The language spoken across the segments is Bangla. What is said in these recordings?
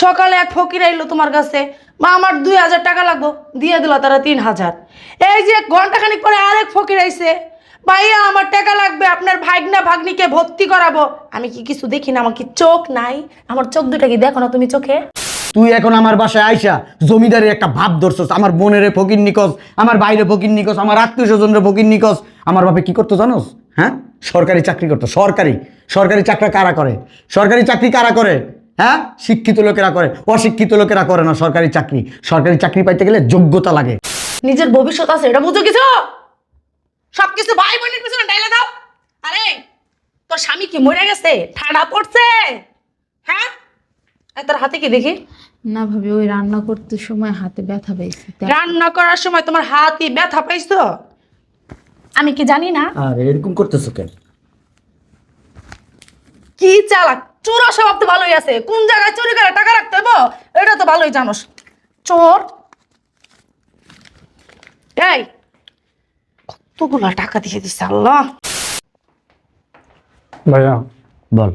সকালে এক ফকির আইলো তোমার কাছে। মা, আমার দুই হাজার টাকা লাগবো। দিয়ে দিল তারা তিন হাজার। এই যে ঘন্টাখানিক পরে আরেক ফকির আইছে। ভাইয়া, আমার টাকা লাগবে, আপনার ভাগনা ভাগ্নিকে ভর্তি করাবো। আমি কি কিছু দেখি না? আমার কি চোখ নাই? আমার চোখ দুটা কি দেখো না তুমি চোখে? তুই এখন আমার বাসায় আইসা, জমিদারের একটা ভাব ধরছস। আমার বোনের ফকির নিকস আমার বাইরে ফকির নিকস আমার আত্মীয় স্বজনের ফকির নিকস আমার বাপে কি করতো জানোস? হ্যাঁ? সরকারি চাকরি করতো, সরকারি। সরকারি চাকরি কারা করে? সরকারি চাকরি কারা করে? হ্যাঁ? শিক্ষিত লোকেরা করে অশিক্ষিত লোকেরা করে না সরকারি চাকরি। সরকারি চাকরি পাইতে গেলে যোগ্যতা লাগে। নিজের ভবিষ্যৎ আছে এটা বুঝো কিছু সব কিছু ভাই বোনের পিছনে ডাইলে দাও। আরে তোর স্বামী কি মরে গেছে? ঠাডা পড়ছে? হ্যাঁ? তোর হাতে কি দেখি? না ভাবি ওই রান্না করতে সময় হাতে ব্যথা তাই- রান্না করার সময় তোমার হাতই ব্যথা পাইছো? আমি কি জানি না? আর এরকম করতেছো কেন? কি চালাক? চোরা স্বভাব তো ভালোই আছে। কোন জায়গায় চুরি করে টাকা রাখতে হইব এটা তো ভালোই জানোস। চোর। এই কতগুলা টাকা দিয়ে দিচ্ছে আল্লাহ। ভাইয়া বল।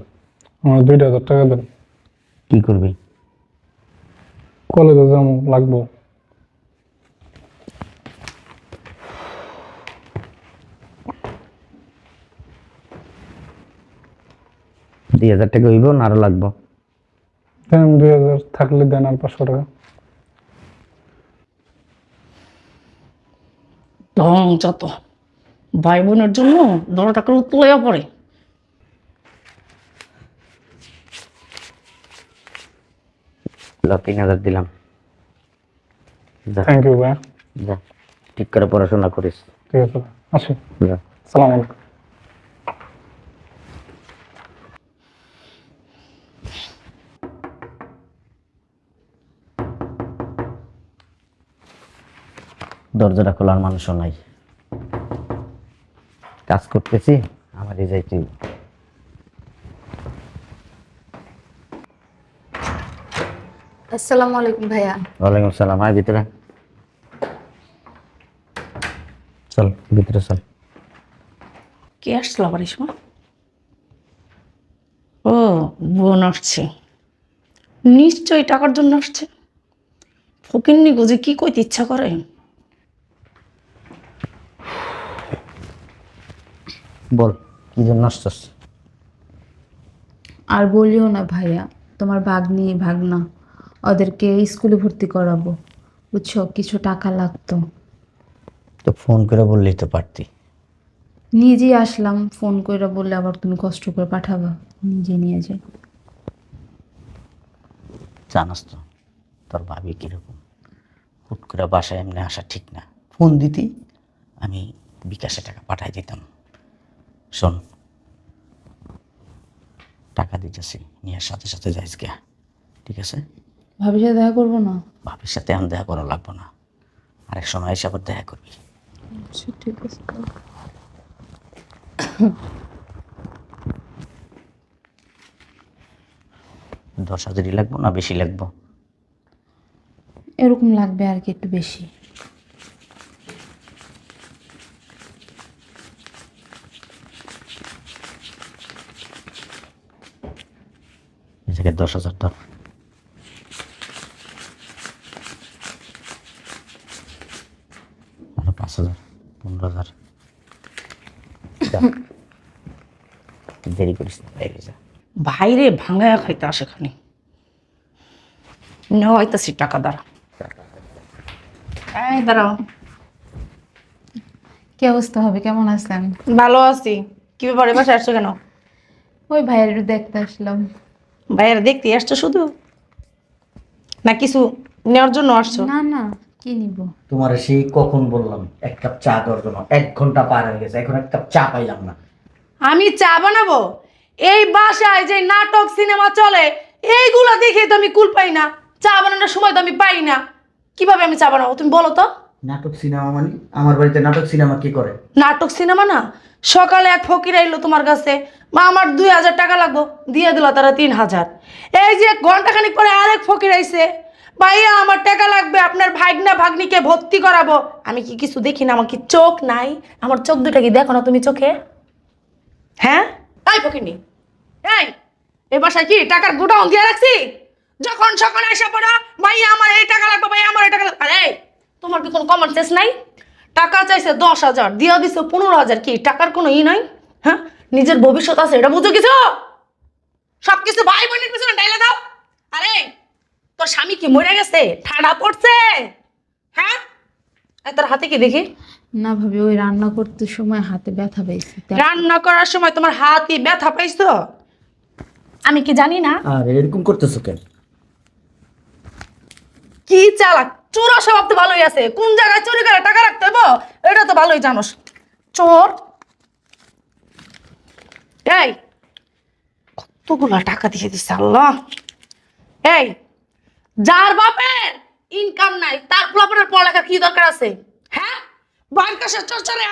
আমার দুইটা হাজার টাকা দেন। কি করবি? কলেজে যাব লাগবো। দুই হাজার টাকা হইব না আরও লাগবো। দেন দুই হাজার থাকলে দেন আর পাঁচশো টাকা। ঢং যত। ভাই বোনের জন্য দশ টাকার উত্তোলয়া পড়ে। তিন হাজার দিলাম। থ্যাংক ইউ ভাইয়া যা। ঠিক করে পড়াশোনা করিস। ঠিক আছে আসি। যা। সালাম আলাইকুম। দরজাটা খোলার মানুষও নাই। কাজ করতেছি আমারই যাইতে। হইব। আসসালামু আলাইকুম ভাইয়া। ওয়ালাইকুম সালাম আয় ভিতরে। চল ভিতরে চল। কে আসছিল আবার এই ও বোন আসছে। নিশ্চয়ই টাকার জন্য আসছে। ফকিন্নি গোজে কি কইতে ইচ্ছা করে? বল কি জন্য আসছস? আর বলিও না ভাইয়া তোমার ভাগ্নি ভাগনা ওদেরকে স্কুলে ভর্তি করাবো। বুঝছ কিছু টাকা লাগতো। তো ফোন করে বললেই তো পারতি। নিজেই আসলাম ফোন করে বললে আবার তুমি কষ্ট করে পাঠাবা নিজে নিয়ে যাই জানাস তো তোর ভাবি কীরকম। হুট করে বাসায় এমনি আসা ঠিক না। ফোন দিতি আমি বিকাশে টাকা পাঠাই দিতাম। শোন টাকা দিতেছি নিয়ে সাথে সাথে যাইস গিয়া। ঠিক আছে? ভাবির সাথে দেখা করব না? ভাবির সাথে এখন দেখা করা লাগবো না। আরেক সময় এসে আবার দেখা করবি। আচ্ছা ঠিক আছে। দশ হাজারই লাগবো না বেশি লাগবো? এরকম লাগবে আর কি একটু বেশি। জায়গায় দশ হাজার ধর পাঁচ হাজার পনেরো হাজার। দেরি করিস বাইরে খাইতে আসে খানি। নেওয়াইতেছি টাকা দ্বারা এই দাঁড়াও। কি অবস্থা হবে? কেমন আছেন? ভালো আছি। কি ব্যাপারে বাসা আসছো কেন? ওই ভাইয়ের দেখতে আসলাম। বাইরে দেখতে আসছো শুধু? না কিছু নেওয়ার জন্য আসছো? না না কি নিব? তোমার সেই কখন বললাম এক কাপ চা দেওয়ার জন্য। এক ঘণ্টা পার হয়ে গেছে এখন এক কাপ চা পাইলাম না। আমি চা বানাবো? এই বাসায় যে নাটক সিনেমা চলে এইগুলো দেখে তো আমি কুল পাই না। চা বানানোর সময় তো আমি পাই না। কীভাবে আমি চা বানাবো তুমি বলো তো। নাটক সিনেমা মানে? আমার বাড়িতে নাটক সিনেমা কি করে? নাটক সিনেমা না। সকালে এক ফকির আইলো তোমার কাছে। মা, আমার দুই হাজার টাকা লাগবো। দিয়ে দিল তারা তিন হাজার। এই যে ঘন্টাখানিক পরে আরেক ফকির আইছে। ভাইয়া, আমার টাকা লাগবে, আপনার ভাগনা ভাগ্নিকে ভর্তি করাবো। আমি কি কিছু দেখি না? আমার কি চোখ নাই? আমার চোখ দুটা কি দেখো না তুমি চোখে? হ্যাঁ? তাই ফকিরনি, এই, এ বাসায় কি টাকার গোডাউন দিয়ে রাখছি? যখন সকালে এসে পড়া ভাই আমার এই টাকা লাগবে, ভাইয়া, আমার এই টাকা লাগবে। আরে, তোমার কি কোনো কমন সেন্স নাই? টাকা চাইছে দশ হাজার দিয়া দিছে পনেরো হাজার কি টাকার কোনো ই নাই? হ্যাঁ? নিজের ভবিষ্যৎ আছে এটা বুঝো কিছু? সব কিছু ভাই বোনের পিছনে ডাইলে দাও। আরে তোর স্বামী কি মরে গেছে? ঠাডা পড়ছে? হ্যাঁ? তোর হাতে কি দেখি? না ভাবি ওই রান্না করতে সময় হাতে ব্যথা পেয়েছি তা- রান্না করার সময় তোমার হাতই ব্যথা পাইছো? আমি কি জানি না? আর এরকম করতেছো কেন? কি চালাক? চোরা স্বভাব তো ভালোই আছে। কোন জায়গায় চুরি করে টাকা রাখতে হইব? এটা তো ভালোই জানোস। চোর। এই, কতগুলা টাকা দিয়ে দিছে আল্লাহ। এই, যার বাপের ইনকাম নাই, তার বাপের পড়ালেখার কি দরকার আছে? হ্যাঁ? কাছে চর্চারে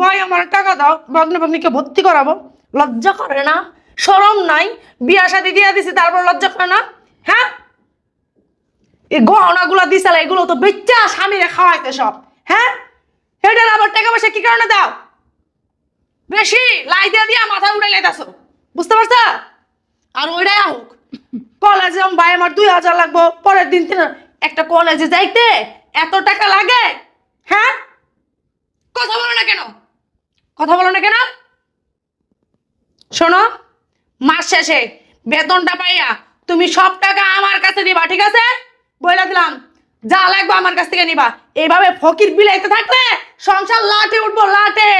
ভাই, আমার টাকা দাও, ভাগ্নে ভাগ্নিকে ভর্তি করাবো। লজ্জা করে না? শরম নাই? বিয়া শাদি দিয়ে দিছি, তারপর লজ্জা করে না? হ্যাঁ? এই গহনাগুলো দিছালা এগুলো তো বেচ্চা স্বামীরে খাওয়াইতে সব হ্যাঁ? এটার আবার টাকা পয়সা কি কারণে দাও? বেশি লাই দিয়া দিয়া মাথা উড়ে লেতাছো বুঝতে পারছ? আর ওইটাই হোক কলেজে ভাই আমার দুই হাজার লাগবো, পরের দিন তিন হাজার। একটা কলেজে যাইতে এত টাকা লাগে হ্যাঁ? কথা বলো না কেন? কথা বলো না কেন? শোনো, মাস শেষে বেতনটা পাইয়া তুমি সব টাকা আমার কাছে দিবা, ঠিক আছে? বইলা দিলাম। যা লাগবে আমার কাছ থেকে নিবা। এইভাবে ফকির বিলাইতে থাকলে সংসার লাটে উঠবো লাটে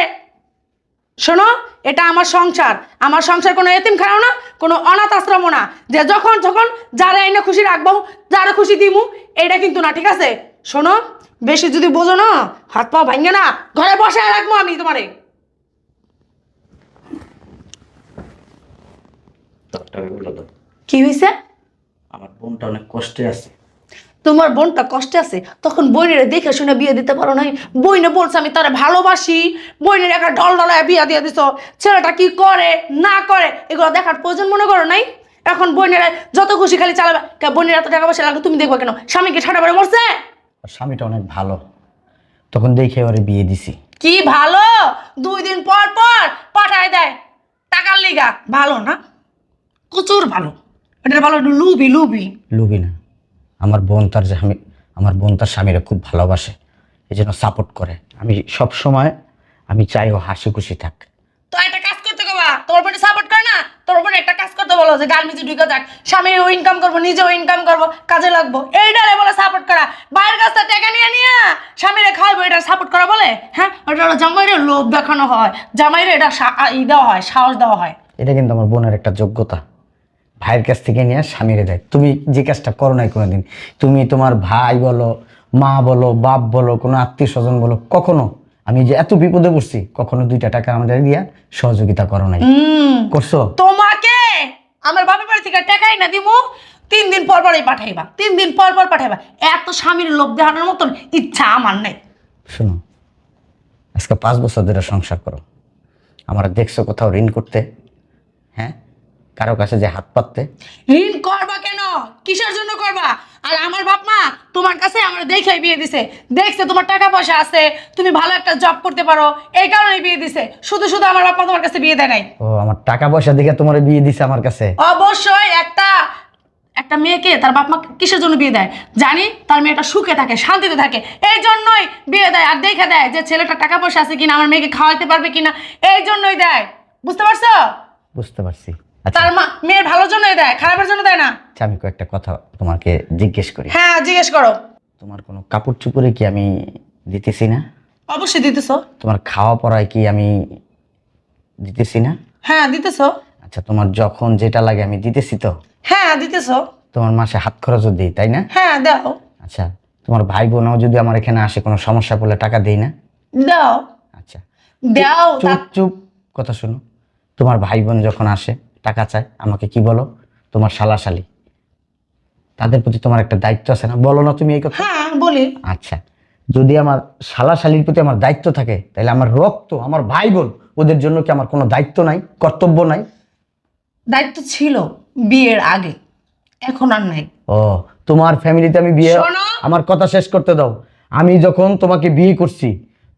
শোনো এটা আমার সংসার। আমার সংসার কোনো এতিম খারাও না কোনো অনাথ আশ্রমও না। যে যখন যখন যারা এনে খুশি রাখব যারা খুশি দিমু এটা কিন্তু না ঠিক আছে? শোনো বেশি যদি বোঝো না হাত পা ভাঙে না ঘরে বসে রাখব আমি তোমারে। কি হয়েছে আমার বোনটা অনেক কষ্টে আছে। তোমার বোনটা কষ্টে আছে তখন বোনের দেখে শুনে বিয়ে দিতে পারো নাই। বইনে বলছে আমি তারা ভালোবাসি। বইনের একটা ডল ডলায় বিয়ে দিয়ে দিছ। ছেলেটা কি করে না করে এগুলো দেখার প্রয়োজন মনে করো নাই? এখন বোনের যত খুশি খালি চালাবে। বোনের এত টাকা পয়সা লাগবে তুমি দেখব কেন? স্বামীকে ঠাটা পড়ে মরছে স্বামীটা অনেক ভালো। তখন দেখে ওরে বিয়ে দিছি। কি ভালো? দুই দিন পর পর পাঠায় দেয়। টাকার লিগা। ভালো না? প্রচুর ভালো। এটা ভালো লুবি লুবি। লুবি না। আমার বোন তার যে আমি আমার বোন তার স্বামীরা খুব ভালোবাসে এই জন্য সাপোর্ট করে। আমি সব সময় আমি চাই ও হাসি খুশি থাক। তো একটা কাজ করতে কবা তোর বোনে সাপোর্ট করে না? তোর বোনে একটা কাজ করতে বলো যে গার্মেন্টসে ঢুকে যাক ও ইনকাম করব নিজেও ইনকাম করব কাজে লাগবো। এইটারে বলে সাপোর্ট করা। বাইরের কাছ থেকে টাকা নিয়ে নিয়ে স্বামীরে খাওয়াবো এটা সাপোর্ট করা বলে? হ্যাঁ? ওটা জামাইরে লোভ দেখানো হয়। জামাইরে এটা ই দেওয়া হয় সাহস দেওয়া হয়। এটা কিন্তু আমার বোনের একটা যোগ্যতা। ভাইয়ের কাছ থেকে নিয়ে স্বামীরে দেয় তুমি যে কাজটা করো নাই কোনোদিন তুমি তোমার ভাই বলো মা বলো বাপ বলো কোনো আত্মীয় স্বজন বলো কখনো আমি যে এত বিপদে পড়ছি কখনো দুইটা টাকা আমাদের দিয়া সহযোগিতা করো নাই। করছ? তোমাকে আমার বাপের বাড়ি থেকে টাকাই না দিমু তিন দিন পর পরই পাঠাইবা তিন দিন পর পর পাঠাইবা। এত স্বামীর লোভ দেখানোর মতন ইচ্ছা আমার নেই। শোনো আজকে পাঁচ বছর ধরে সংসার করো। আমার দেখছ কোথাও ঋণ করতে হ্যাঁ? কারও কাছে যে হাত পাততে। ঋণ করবা কেন? কিসের জন্য করবা? আর আমার বাপ মা তোমার কাছে আমার দেখে বিয়ে দিছে। দেখছে তোমার টাকা পয়সা আছে তুমি ভালো একটা জব করতে পারো এই কারণে বিয়ে দিছে। শুধু শুধু আমার বাপ মা তোমার কাছে বিয়ে দেয় নাই। ও আমার টাকা পয়সা দেখে তোমার বিয়ে দিছে আমার কাছে। অবশ্যই একটা একটা মেয়েকে তার বাপ মা কিসের জন্য বিয়ে দেয়? জানি তার মেয়েটা সুখে থাকে শান্তিতে থাকে। এই জন্যই বিয়ে দেয় আর দেখে দেয় যে ছেলেটা টাকা পয়সা আছে কিনা আমার মেয়েকে খাওয়াতে পারবে কিনা এই জন্যই দেয়। বুঝতে পারছ? বুঝতে পারছি। তার মা মেয়ের ভালোর জন্যই দেয় খারাপের জন্য দেয় না? আচ্ছা, আমি কয়েকটা কথা তোমাকে জিজ্ঞেস করি। হ্যাঁ জিজ্ঞেস করো। তোমার কোনো কাপড় চুপড়ে কি আমি দিতেছি না? অবশ্যই দিতেছো। তোমার খাওয়া পড়ায় কি আমি দিতেছি না? হ্যাঁ দিতেছো। আচ্ছা তোমার যখন যেটা লাগে আমি দিতেছি তো? হ্যাঁ দিতেছো। তোমার মাসে হাত খরচও দিই তাই না? হ্যাঁ দাও। আচ্ছা তোমার ভাই বোনও যদি আমার এখানে আসে কোনো সমস্যা পড়লে টাকা দেই না? দাও। আচ্ছা। দাও চুপ চুপ কথা শোনো। তোমার ভাই বোন যখন আসে টাকা চায় আমাকে কি বলো? তোমার শালাশালি তাদের প্রতি তোমার একটা দায়িত্ব আছে না? বলো না তুমি এই কথা। হ্যাঁ বলি। আচ্ছা যদি আমার শালাশালির প্রতি আমার দায়িত্ব থাকে তাহলে আমার রক্ত আমার ভাই বোন ওদের জন্য কি আমার কোনো দায়িত্ব নাই কর্তব্য নাই? দায়িত্ব ছিল বিয়ের আগে এখন আর নাই। ও তোমার ফ্যামিলিতে আমি বিয়ে শোনো। আমার কথা শেষ করতে দাও। আমি যখন তোমাকে বিয়ে করছি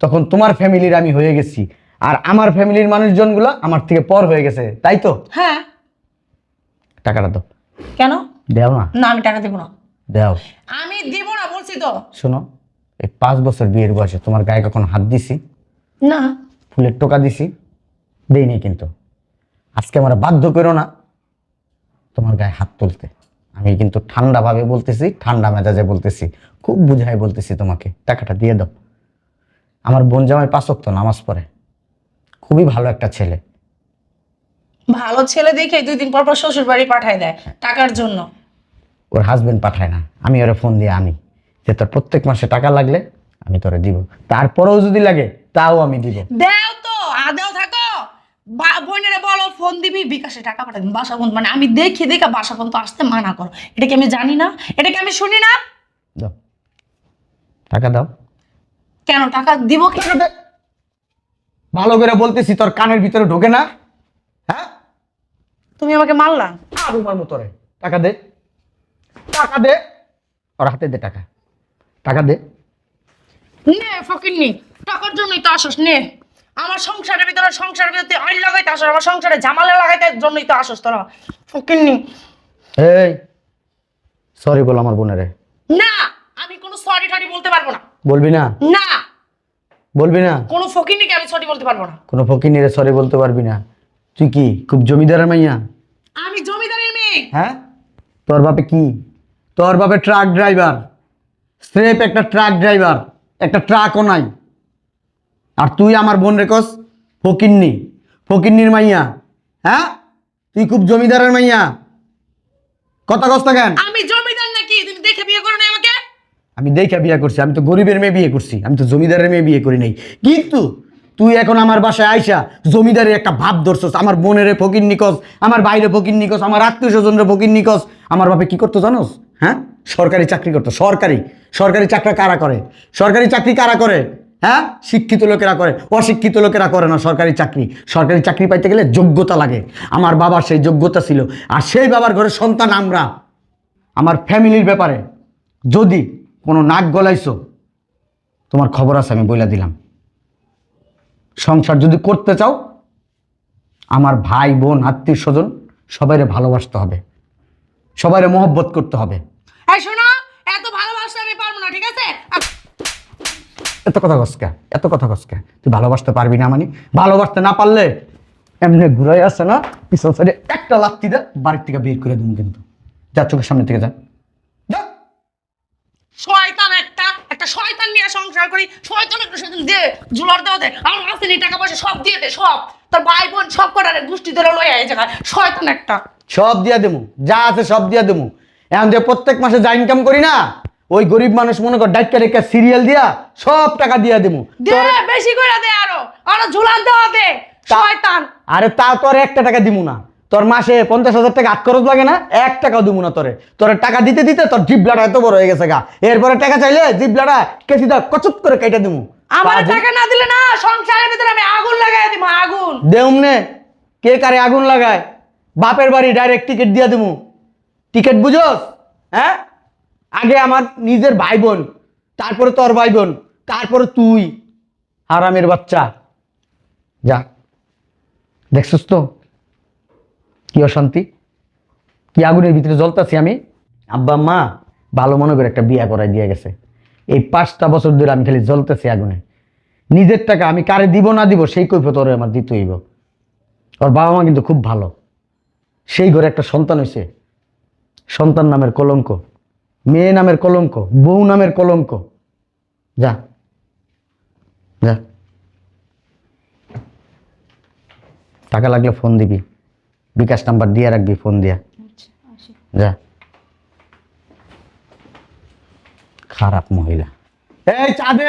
তখন তোমার ফ্যামিলির আমি হয়ে গেছি। আর আমার ফ্যামিলির মানুষজনগুলো আমার থেকে পর হয়ে গেছে তাই তো? হ্যাঁ। টাকাটা দাও। কেন? দেও না। না আমি টাকা দেবো না। দেও। আমি দিব না বলছি তো। শোনো এই পাঁচ বছর বিয়ের বয়সে তোমার গায়ে কখনো হাত দিছি? না। ফুলের টোকা দিছি? দেইনি কিন্তু। আজকে আমরা বাধ্য করো না তোমার গায়ে হাত তুলতে। আমি কিন্তু ঠান্ডাভাবে বলতেছি ঠান্ডা মেজাজে বলতেছি খুব বুঝাই বলতেছি তোমাকে। টাকাটা দিয়ে দাও। আমার বোন জামাই পাঁচক তো নামাজ পড়ে। খুবই ভালো একটা ছেলে। ভালো ছেলে দেখে দুই দিন পর পর শ্বশুর বাড়ি পাঠায় দেয় টাকার জন্য। ওর হাজবেন্ড পাঠায় না। আমি ওরে ফোন দিয়ে আনি যে তোর প্রত্যেক মাসে টাকা লাগলে আমি তোরে দিব। তারপরেও যদি লাগে তাও আমি দিব। দেও তো আদেও থাকো। বোনেরে বলো ফোন দিবি বিকাশে টাকা পাঠাবি বাসা বন্ধ। মানে আমি দেখি দেখা বাসা বন্ধ আসতে মানা করো। এটা কি আমি জানি না এটা কি আমি শুনি না। দাও। টাকা দাও। কেন টাকা দিব কি ভালো করে বলতেছি তোর কানের ভিতরে ঢোকে না। হ্যাঁ? তুমি আমাকে মারলা? আরুমার মতো রে টাকা দে। টাকা দে। ওর হাতে দে টাকা। টাকা দে। নে ফকিন্নি টাকার জন্যই তো আসস নে। আমার সংসারের ভিতরে সংসারের ভিতরে আইন লাগাইতে আসস আমার সংসারে জামালে লাগাইতে জন্যই তো আসস তোরা। ফকিন্নি। এই সরি বল আমার বোনেরে। না আমি কোনো সরি টরি বলতে পারব না। বলবি না? না। বলবি না? কোনো ফকিন্নিকে আমি সরি বলতে পারব না। কোনো ফকিনিরে সরি বলতে পারবি না। তুই কি খুব জমিদারের মাইয়া? আমি জমিদারের মেয়ে। হ্যাঁ? তোর বাপে কি? তোর বাপে ট্রাক ড্রাইভার স্রেফ একটা ট্রাক ড্রাইভার একটা ট্রাকও নাই। আর তুই আমার বোন রেকস ফকিন্নি ফকিন্নির মাইয়া। হ্যাঁ? তুই খুব জমিদারের মাইয়া। কথা কস্তা কেন? আমি জমিদার নাকি তুমি দেখে বিয়ে করো না আমাকে আমি দেখা বিয়ে করছি, আমি তো গরিবের মেয়ে বিয়ে করছি, আমি তো জমিদারের মেয়ে বিয়ে করি নাই। কিন্তু তুই এখন আমার বাসায় আইসা জমিদারের একটা ভাব ধরছস, আমার বোনের ফকির নিকস আমার বাইরে ফকির নিকস আমার আত্মীয় স্বজনের ফকির নিকস আমার বাপে কি করতো জানোস? হ্যাঁ? সরকারি চাকরি করতো, সরকারি। সরকারি চাকরি কারা করে? সরকারি চাকরি কারা করে? হ্যাঁ? শিক্ষিত লোকেরা করে, অশিক্ষিত লোকেরা করে না সরকারি চাকরি। সরকারি চাকরি পাইতে গেলে যোগ্যতা লাগে। আমার বাবার সেই যোগ্যতা ছিল। আর সেই বাবার ঘরে সন্তান আমরা। আমার ফ্যামিলির ব্যাপারে যদি কোনো নাক গলাইছো? তোমার খবর আছে আমি বইলা দিলাম। সংসার যদি করতে চাও আমার ভাই বোন আত্মীয় স্বজন সবাইরে ভালোবাসতে হবে। সবাইরে মহব্বত করতে হবে। এই শোনো এত ভালোবাসতে আমি পারব না ঠিক আছে? এত কথা কসকা এত কথা কসকা তুই ভালোবাসতে পারবি না মানে? ভালোবাসতে না পারলে এমনি ঘুরাই আসে না পিছন সাইডে একটা লাত্তি দে বাড়ির থেকে বের করে দিন কিন্তু। যা চোখের সামনে থেকে যা যা। শয়তান একটা একটা শয়তান নিয়ে সংসার করি শয়তান একটা শয়তান দিয়ে জুলার দেওয়া দে। আর আসেনি টাকা পয়সা সব দিয়ে দে সব। তোর ভাই বোন সব কটারে গোষ্ঠী ধরে লয়ে জায়গায়। শয়তান একটা। সব দিয়া দেবো যা আছে সব দিয়া দেবো। এখন যে প্রত্যেক মাসে যা ইনকাম করি না ওই গরিব মানুষ মনে কর ডাক্তার একটা সিরিয়াল দিয়া সব টাকা দিয়া দেবো। দে বেশি করে দে আরও। আরও ঝুলান দেওয়া দে। শয়তান। আরে তা তোর একটা টাকা দিব না। তোর মাসে পঞ্চাশ হাজার টাকা আট খরচ লাগে না এক টাকাও দিব না তোরে। তোর টাকা দিতে দিতে তোর জিবলাটা এত বড় হয়ে গেছে গা। এরপরে টাকা চাইলে জিবলাটা কেসি দা কচুপ করে কেটে দিব আমার টাকা না দিলে না সংসারের ভিতরে আমি আগুন লাগাই দিব আগুন। দেউমনে কে কারে আগুন লাগায়? বাপের বাড়ি ডাইরেক্ট টিকিট দিয়ে দেবো টিকিট বুঝোস? হ্যাঁ? আগে আমার নিজের ভাই বোন তারপরে তোর ভাই বোন তারপরে তুই হারামের বাচ্চা। যা। দেখছিস তো? কি অশান্তি? কি আগুনের ভিতরে জ্বলতাছি আমি? আব্বা, মা, ভালো মনে করে একটা বিয়া করাই দিয়ে গেছে। এই পাঁচটা বছর ধরে আমি খালি জ্বলতেছি আগুনে। নিজের টাকা আমি কারে দিব না দিব সেই কৈফত ওরে আমার দিতে হইব। ওর বাবা মা কিন্তু খুব ভালো। সেই ঘরে একটা সন্তান হয়েছে সন্তান নামের কলঙ্ক। মেয়ে নামের কলঙ্ক। বউ নামের কলঙ্ক। যা। যা। টাকা লাগলে ফোন দিবি। বিকাশ নাম্বার দিয়ে রাখবি ফোন দিয়া। যা। খারাপ মহিলা। এই চা দে